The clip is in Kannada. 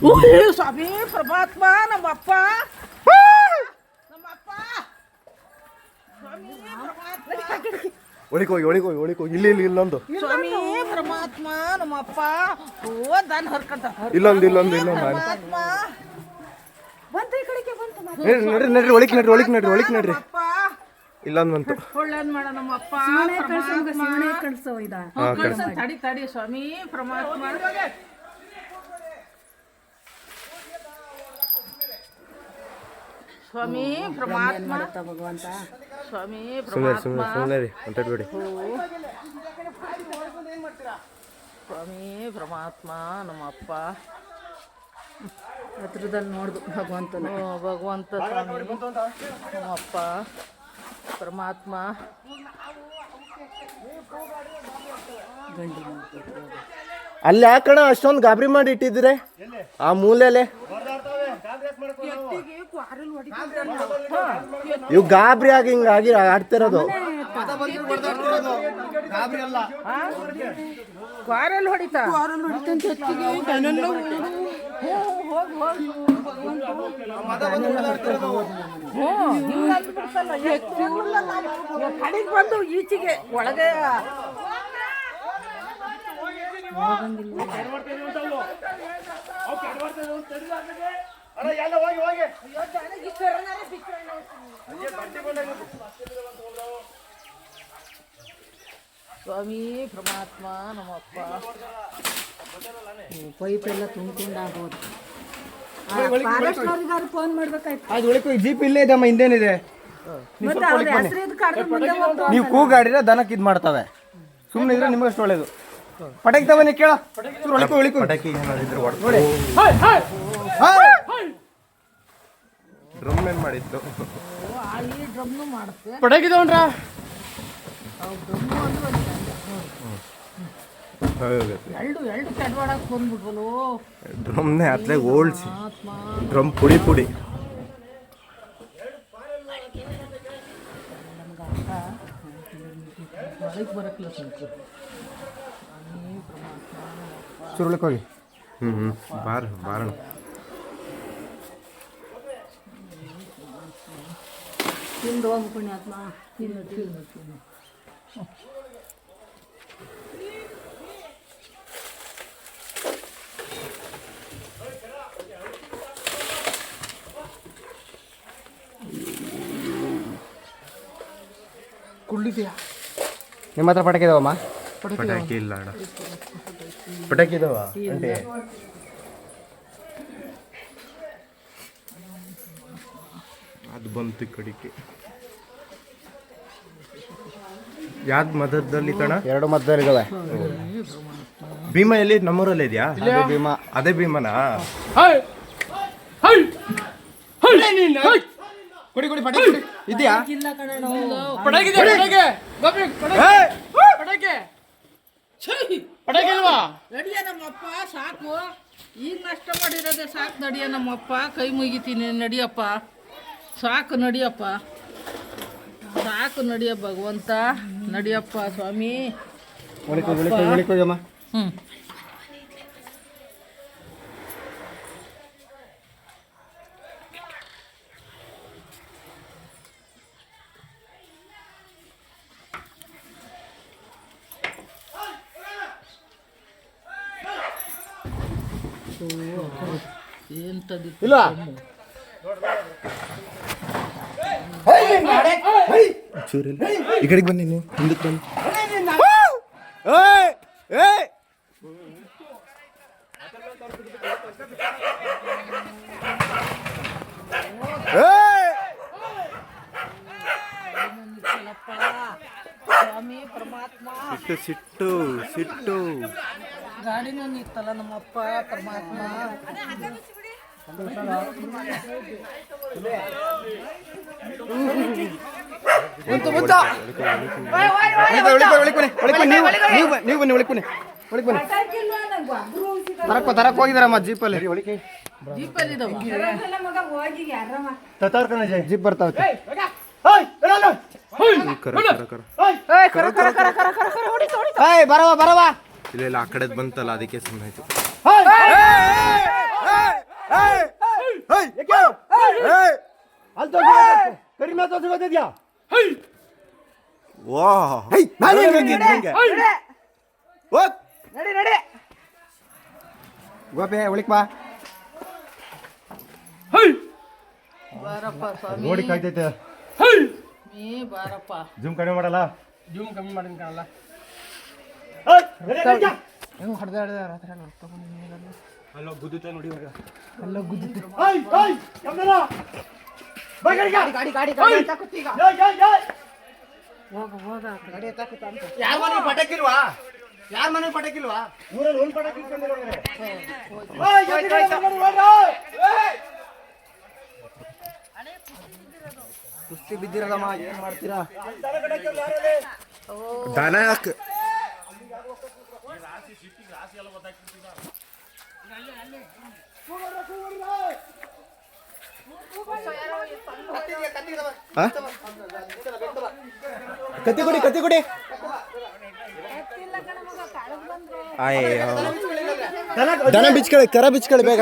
ಸ್ವಾಮಿ ಪರಮಾತ್ಮ ನಮ್ಮಪ್ಪ ನಮ್ಮಪ್ಪ ಒಳಿಕೋಗಿ ಒಳಿಕೋಗಿ ಒಳಿಕೋಗಿ ಇಲ್ಲಿ ಇಲ್ಲಿ ಇಲ್ಲೊಂದು ಸ್ವಾಮಿ ಪರಮಾತ್ಮ ನಮ್ಮಪ್ಪ ಓ ದನ್ ಹರ್ಕಂತ. ಇಲ್ಲೊಂದು ಇಲ್ಲೊಂದು ಇಲ್ಲೊಂದು. ಪರಮಾತ್ಮ ಬಂತು ಈ ಕಡೆಗೆ ಬಂತು ನೋಡ್ರಿ ನಡ್ರಿ ಒಳಿಕ್ ನಡ್ರಿ ಒಳಿಕ್ ನಡ್ರಿ ಒಳಿಕ್ ನಡ್ರಿ. ಇಲ್ಲೊಂದು ಬಂತು. ಒಳ್ಳೇದ್ ಮಾಡ ನಮ್ಮಪ್ಪ ಶಿವನೇ ಕಳ್ಸೋ ಇದ. ತಡಿ ತಡಿ ಸ್ವಾಮಿ ಪರಮಾತ್ಮ ಸ್ವಾಮಿ ಪರಮಾತ್ಮ. ಮಾಡುತ್ತ ಭಗವಂತ? ಸ್ವಾಮಿ ಸುಮ್ಮನೆ ಪರಮಾತ್ಮ. ಸುಮ್ಮನೆ ಸುಮ್ಮನೆ ರೀ ಹೊಂಟಾಡ್ಬೇಡಿ ಸ್ವಾಮಿ ಪರಮಾತ್ಮ ನಮ್ಮಪ್ಪ ಹತ್ರದಲ್ಲಿ ನೋಡ್ದು ಭಗವಂತನ. ಭಗವಂತ ಸ್ವಾಮಿ ನಮ್ಮಪ್ಪ ಪರಮಾತ್ಮ. ಅಲ್ಲಿ ಯಾಕಣ ಅಷ್ಟೊಂದು ಗಾಬರಿ ಮಾಡಿ ಇಟ್ಟಿದ್ರೆ ಆ ಮೂಲೆಲೆ? ಇವು ಗಾಬರಿ ಆಗಿ ಹಿಂಗಾಗಿ ಆಡ್ತಿರೋದು. ಕ್ವಾರಲ್ ಹೊಡಿತಾ? ಹ್ಞೂ ಹಿಂಗ್ ಅಂದ್ಬಿಡ್ತಲ್ಲ, ಅಂತ ಇವಾಗ ಸ್ವಾಮಿ ಪರಮಾತ್ಮ ನಮ್ಮಪ್ಪ. ಪೈಪ್ ಎಲ್ಲ ತುಂಬ್ಕೊಂಡು ಆಗೋದು ಫಾರೆಸ್ಟ್ನವ್ರಿಗಾರು ಫೋನ್ ಮಾಡ್ಬೇಕಾಯ್ತು. ಅದು ಜೀಪ್ ಇಲ್ಲೇ ಇದೆ ಅಮ್ಮ ಹಿಂದೇನಿದೆ. ಮತ್ತೆ ಅವ್ರ ಹೆಸರು ಇದು ಕಡ್ದು ಮುಂದೆ ಹೋಗ್ತು ನೀವು ಕೂಗಾಡಿದ್ರೆ ದನಕ್ಕೆ ಇದು ಮಾಡ್ತವೆ. ಸುಮ್ಮನೆ ಇದ್ರೆ ನಿಮಗಷ್ಟು ಒಳ್ಳೇದು. ಪಟಾಕಿ ತವನಿ ಕೇಳ. ಒಳಿಕು ಒಳಿಕು ಪಟಾಕಿ ನೋಡಿ. ಡ್ರಮ್ ಏನ್ ಮಾಡಿತ್ತು ಈ ಡ್ರಮ್ನು ಮಾಡುತ್ತೆ ಎರಡು ಎರಡು ಕೆಡವಾಡಕ್ ಡ್ರಮ್ನೇ ಅತ್ಲಾಗ ಓಲ್ಸಿ ಆತ್ಮ. ಡ್ರಮ್ ಪುಡಿ ಪುಡಿ. ಒಳಗೆ ಬರಕ್ಲ ಸ್ವಲ್ಪ. ಸುರುಳಕ್ಕೆ ಹೋಗಿ ಹ್ಞೂ ಹ್ಞೂ ಬಾರ ಬಾರಣ. ತಿಂದು ಹೋಗು ಪುಣ್ಯಾತ್ಮ. ತಿನ್ನು ತಿನ್ನು ತಿನ್ನು. ಕುಳ್ಳಿದ್ಯಾ? ನಿಮ್ಮ ಹತ್ರ ಪಟಾಕಿ ಇದಾವಮ್ಮ? ಪಟಾಕಿ ಇಲ್ಲ ಅಣ್ಣ. ಪಟಾಕಿ ಇದಾವ. ಅದು ಬಂತು ಕಡಿಕೆ. ಯಾವ್ದು ಮದದಲ್ಲಿ ಕಣ? ಎರಡು ಮದ್ದಲ್ಲಿ ಭೀಮ ಎಲ್ಲಿ? ನಮ್ಮೂರಲ್ಲಿ ಇದೆಯಾ? ಭೀಮಾ. ಅದೇ ಭೀಮನಾ? ಕೊಡಿ ಕೊಡಿ ಪಟಾಕಿ ಕೊಡಿ. ಇದೆಯಾ? ಇಲ್ಲ ಕಣ ನಡಿಯ ನಮ್ಮಪ್ಪ ಸಾಕು. ಈಗ ನಷ್ಟ ಮಾಡಿರೋದೆ ಸಾಕು ನಡಿಯ ನಮ್ಮಪ್ಪ. ಕೈ ಮುಗಿತೀನಿ ನಡಿಯಪ್ಪ. ಸಾಕು ನಡಿಯಪ್ಪ. ಸಾಕು ನಡಿಯ ಭಗವಂತ. ನಡಿಯಪ್ಪ ಸ್ವಾಮಿ. ಹ್ಞೂ ಎಂತದ್ದು ಇಲ್ಲ. ಚೂರಿಲ್ಲ ಬನ್ನಿ ನೀವು ಹಿಂದಕ್ಕೆ ಬನ್ನಿ ಸಿಟ್ಟು ಸಿಟ್ಟು. ಸಿಟ್ಟು ಗಾಡಿನೂ ನಿತ್ತಲ್ಲ ನಮ್ಮಪ್ಪ ಪರಮಾತ್ಮ. ಒಳಿಕೋ, ಒಳಿಕೋ, ನೀವು ನೀವು ಬನ್ನಿ, ಒಳಿಕ್ ಬನ್ನಿ ಒಳಿಕ್ ಬನ್ನಿ ತರಕ್ ತರಕ್ ಹೋಗಿದಾರಮ್ಮ ಜೀಪಲ್ಲಿ. ಒಳಿಕೆ ಜೀಪಲ್ಲಿ ಇದಾವ ಮಗ ಹೋಗಿ ಯಾರಮ್ಮ ಜೀಪ್ ಬರ್ತಾವ ಬರವಾ ಬರವಾ. ಇಲ್ಲ ಇಲ್ಲ ಆ ಕಡೆದ್ ಬಂತಲ್ಲ ಅದಕ್ಕೆ ಸುಮ್ಮನೆ ಕಡಿಮೆ ತೋರ್ಸ್ಕೊತಿದ್ಯಾ ವಾ ಹೈ. ನಾನು ಹೆಂಗೆ ಹೆಂಗೆ ಓ ನಡಿ. ನಡಿ ಗೋಪಿ ಉಳಿಕ್ ಬಾ. ಬಾರಪ್ಪ ಸ್ವಾಮಿ. ನೋಡಿ ಕಾಯ್ತೈತೆ. ನೀ ಬಾರಪ್ಪ. ಜೂಮ್ ಕಡಿಮೆ ಮಾಡಲ್ಲ? ಜೂಮ್ ಕಮ್ಮಿ ಮಾಡಿನ ಕಾಣಲ್ಲ. ಅಲ್ಲೋ ಗುದ್ದುತ್ತೆ ನೋಡಿ ಇವಾಗ ಗಾಡಿ ಗಾಡಿ ಗಾಡಿ ತಕ್ಕುತ್ತೀಗ ಯಾರ ಮನೆ ಪಟಾಕಿಲ್ವಾ? ಯಾರ ಮನೆ ಪಟಾಕಿಲ್ವಾ? ಊರಲ್ಲಿ ಒಂದು ಪಟಾಕಿ ಇಟ್ಕೊಂಡಿರೋಂಗೆ. ಕುಸ್ತಿ ಬಿದ್ದಿರದಮ್ಮ ಏನ್ ಮಾಡ್ತೀರಾ? ದನ ಯಾಕೆ ಆ? ಕತ್ತಿ ಕೊಡಿ ಕತ್ತಿ ಕೊಡಿ. ದನ ಬಿಚ್ಕೊಳ್ಳಿ ಕರ ಬಿಚ್ಕೊಳ್ಳಿ ಬೇಗ.